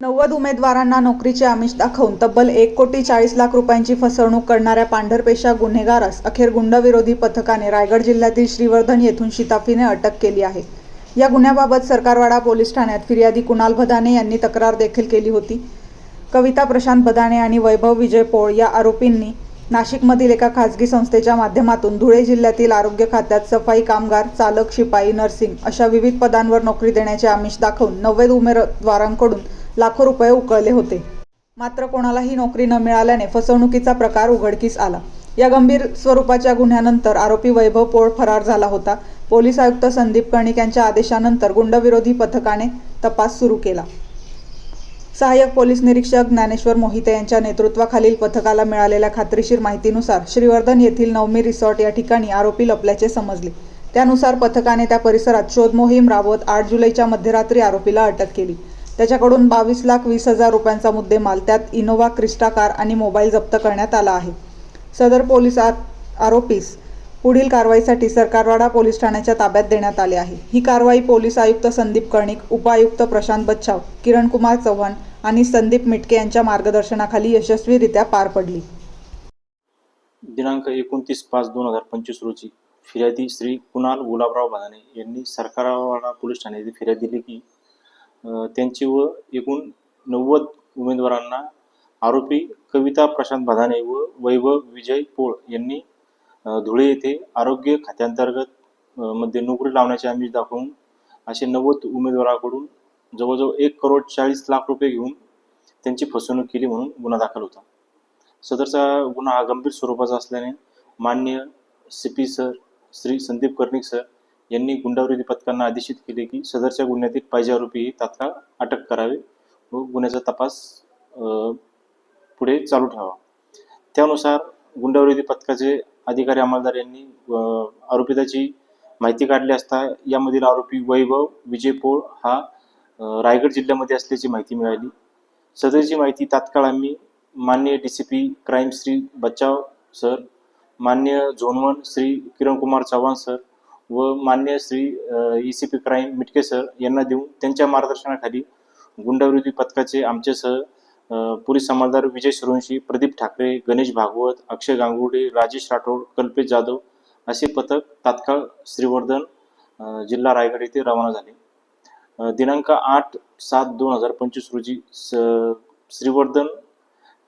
नव्वद उमेदवारांना नोकरीचे आमिष दाखवून तब्बल एक कोटी चाळीस लाख रुपयांची फसवणूक करणाऱ्या पांढरपेशा गुन्हेगारास अखेर गुंडविरोधी पथकाने रायगड जिल्ह्यातील श्रीवर्धन येथून शिताफीने अटक केली आहे. या गुन्ह्याबाबत सरकारवाडा पोलीस ठाण्यात फिर्यादी कुणाल भदाने यांनी तक्रार देखील केली होती. कविता प्रशांत भदाने आणि वैभव विजय पोळ या आरोपींनी नाशिकमधील एका खासगी संस्थेच्या माध्यमातून धुळे जिल्ह्यातील आरोग्य खात्यात सफाई कामगार चालक शिपाई नर्सिंग अशा विविध पदांवर नोकरी देण्याचे आमिष दाखवून नव्वद उमेदवारांकडून लाखो रुपये उकळले होते. मात्र कोणालाही नोकरी न मिळाल्याने फसवणुकीचा प्रकार उघडकीस आला. या गंभीर स्वरूपाच्या गुन्ह्यानंतर आरोपी वैभव पोळ फरार झाला होता. पोलीस आयुक्त संदीप कर्णिक यांच्या आदेशानंतर गुंडविरोधी पथकाने तपास सुरू केला. सहाय्यक पोलीस निरीक्षक ज्ञानेश्वर मोहिते यांच्या नेतृत्वाखालील पथकाला मिळालेल्या खात्रीशीर माहितीनुसार श्रीवर्धन येथील नवमी रिसॉर्ट या ठिकाणी आरोपी लपल्याचे समजले. त्यानुसार पथकाने त्या परिसरात शोध मोहीम राबवत आठ जुलैच्या मध्यरात्री आरोपीला अटक केली. त्याच्याकडून बावीस लाख वीस हजार रुपयांचा मुद्देमाल त्यात इनोव्हा क्रिस्टा कार आणि मोबाईल जप्त करण्यात आला आहे. सदर पोलीस आरोपीस पुढील कारवाईसाठी सरकारवाडा पोलीस ठाण्याच्या ताब्यात देण्यात आले आहे. ही कारवाई पोलीस आयुक्त संदीप कर्णिक उपायुक्त प्रशांत बच्छाव किरण कुमार चव्हाण आणि संदीप मिटके यांच्या मार्गदर्शनाखाली यशस्वीरित्या पार पडली. दिनांक एकोणतीस पाच दोन हजार पंचवीस रोजी फिर्यादी श्री कुणाल गुलाबराव भादाने यांनी सरकारवाडा पोलीस ठाणे येथे फिर्याद दिली की त्यांची व एकूण नव्वद उमेदवारांना आरोपी कविता प्रशांत भदाने व वैभव विजय पोळ यांनी धुळे येथे आरोग्य खात्यांतर्गत मध्ये नोकरी लावण्याचे आमिष दाखवून असे नव्वद उमेदवाराकडून जवळजवळ एक करोड चाळीस लाख रुपये घेऊन त्यांची फसवणूक केली म्हणून गुन्हा दाखल होता. सदरचा गुन्हा हा गंभीर स्वरूपाचा असल्याने मान्य C P sir Shri Sandeep Karnik sir यांनी गुंडाविरोधी पथकांना आदेशित केले की सदरच्या गुन्ह्यातील पाहिजे आरोपी तात्काळ अटक करावे व गुन्ह्याचा तपास पुढे चालू ठेवा त्यानुसार गुंडाविरोधी पथकाचे अधिकारी अंमलदार यांनी आरोपिताची माहिती काढली असता यामधील आरोपी वैभव विजय पोळ हा रायगड जिल्ह्यामध्ये असल्याची माहिती मिळाली. सदरची माहिती तात्काळ आम्ही मान्य D C P crime Shri Bachav sir मान्य zone one Shri Kiran Kumar Chavan sir व मान्य Shri E C P crime Mitke sir यांना देऊन त्यांच्या मार्गदर्शनाखाली गुंडविरोधी पथकाचे आमचे सह पोलीस अंमलदार विजय सुरवंशी प्रदीप ठाकरे गणेश भागवत अक्षय गांगुडे राजेश राठोड कल्पेश जाधव असे पथक तात्काळ श्रीवर्धन जिल्हा रायगड येथे रवाना झाले. दिनांक आठ सात दोन हजार पंचवीस रोजी स- श्रीवर्धन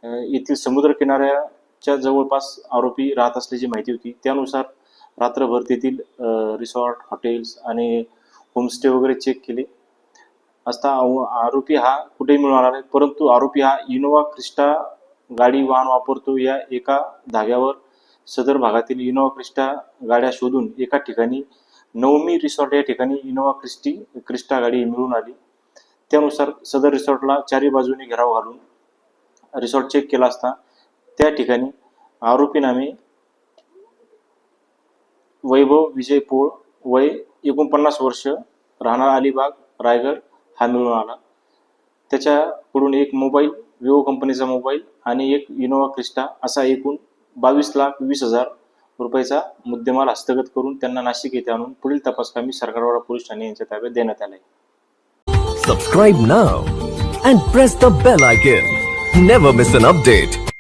येथील समुद्र किनाऱ्याच्या जवळपास आरोपी राहत असल्याची माहिती होती. त्यानुसार रात्रभर तेथील रिसॉर्ट हॉटेल्स आणि होमस्टे वगैरे चेक केले. असता आव- आरोपी हा कुठेही मिळणार नाही. परंतु आरोपी हा इनोवा क्रिस्टा गाडी वाहन वापरतो या एका धाग्यावर. सदर भागातील इनोवा क्रिस्टा गाड्या शोधून एका ठिकाणी नवमी रिसॉर्ट या ठिकाणी इनोवा क्रिस्टी क्रिस्टा गाडी मिळून आली. त्यानुसार सदर रिसॉर्टला चारी बाजूने घेराव घालून रिसॉर्ट चेक केला असता त्या ठिकाणी आरोपी नामे वैभव विजय पोळ वय एकोणपन्नास वर्ष राहणार अलिबाग रायगड हा मिळून आला. त्याच्याकडून एक मोबाईल विवो कंपनीचा मोबाईल आणि एक इनोवा क्रिस्टा असा एकूण बावीस लाख वीस हजार रुपयाचा मुद्देमाल हस्तगत करून त्यांना नाशिक येथे आणून पुढील तपासकामी सरकारवाडा पोलीस ठाणे यांच्या ताब्यात देण्यात आले subscribe now and press the bell icon never miss an update